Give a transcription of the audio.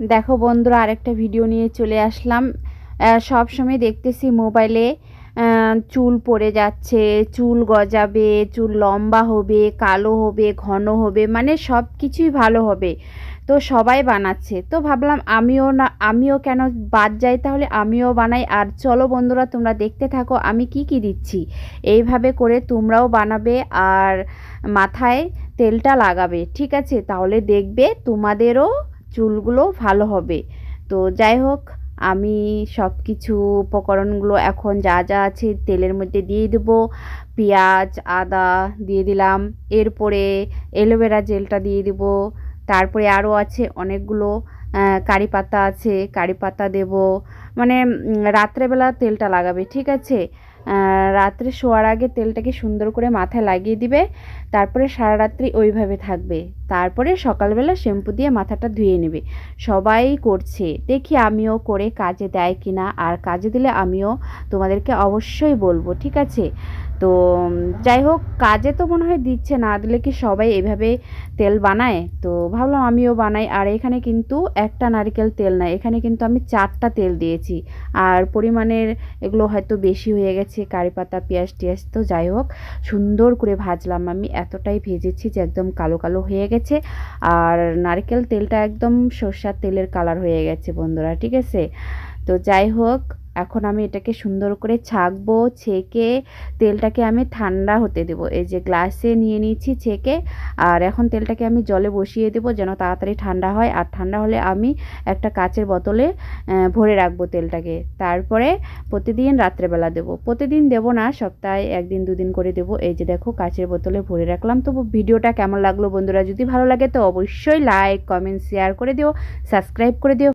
দেখো বন্ধুরা, আরেকটা ভিডিও নিয়ে চলে আসলাম। সব সময় দেখতেছি মোবাইলে চুল পড়ে যাচ্ছে, চুল গজাবে, চুল লম্বা হবে, কালো হবে, ঘন হবে মানে সব কিছুই ভালো হবে। তো সবাই বানাচ্ছে। তো ভাবলাম আমিও না, আমিও কেন বাদ যাই তাহলে আমিও বানাই। আর চলো বন্ধুরা, তোমরা দেখতে থাকো আমি কি কি দিচ্ছি। এইভাবে করে তোমরাও বানাবে আর মাথায় তেলটা লাগাবে, ঠিক আছে? তাহলে দেখবে তোমাদেরও চুলগুলো ভালো হবে। তো যাই হোক, আমি সব কিছু উপকরণগুলো এখন যা যা আছে তেলের মধ্যে দিয়ে দেবো। পেঁয়াজ, আদা দিয়ে দিলাম। এরপরে অ্যালোভেরা জেলটা দিয়ে দেবো। তারপরে আরও আছে অনেকগুলো কারি পাতা আছে। কারি পাতা দেব। মানে রাত্রেবেলা তেলটা লাগাবে, ঠিক আছে? রাত্রে শোয়ার আগে তেলটাকে সুন্দর করে মাথায় লাগিয়ে দিবে। তারপরে সারা রাত্রি ওইভাবে থাকবে। তারপরে সকালবেলা শ্যাম্পু দিয়ে মাথাটা ধুয়ে নেবে। সবাই করছে। দেখি আমিও করে কাজে দেয় কি না আর কাজে দিলে আমিও তোমাদেরকে অবশ্যই বলব, ঠিক আছে? তো যাই হোক, কাজে তো মনে হয় দিচ্ছে না। দিলে কি সবাই এভাবে তেল বানায়? তো ভাবলাম আমিও বানাই। আর এখানে কিন্তু একটা নারকেল তেল না এখানে কিন্তু আমি চারটা তেল দিয়েছি। আর পরিমাণের এগুলো হয়তো বেশি হয়ে গেছে। কারি পাতা, পেঁয়াজ টিয়াজ তো যাই হোক, সুন্দর করে ভাজলাম আমি। এতটাই ভেজেছি যে একদম কালো কালো হয়ে গেছে। আর নারকেল তেলটা একদম সর্ষার তেলের কালার হয়ে গেছে বন্ধুরা, ঠিক আছে? তো যাই হোক এখন আমি এটাকে সুন্দর করে ছাঁকবো, ছেঁকে তেলটাকে আমি ঠান্ডা হতে দেবো। এই যে গ্লাসে নিয়ে নিয়েছি ছেঁকে, আর এখন তেলটাকে আমি জলে বসিয়ে দেবো যেন তাড়াতাড়ি ঠান্ডা হয়। আর ঠান্ডা হলে আমি একটা কাচের বোতলে ভরে রাখব তেলটাকে। তারপরে প্রতিদিন রাত্রেবেলা দেবো। প্রতিদিন দেবো না, সপ্তাহে একদিন, দুদিন করে দেবো। এই যে দেখো কাচের বোতলে ভরে রাখলাম। তো ভিডিওটা কেমন লাগল বন্ধুরা? যদি ভালো লাগে তো অবশ্যই লাইক কমেন্ট শেয়ার করে দিও সাবস্ক্রাইব করে দিও।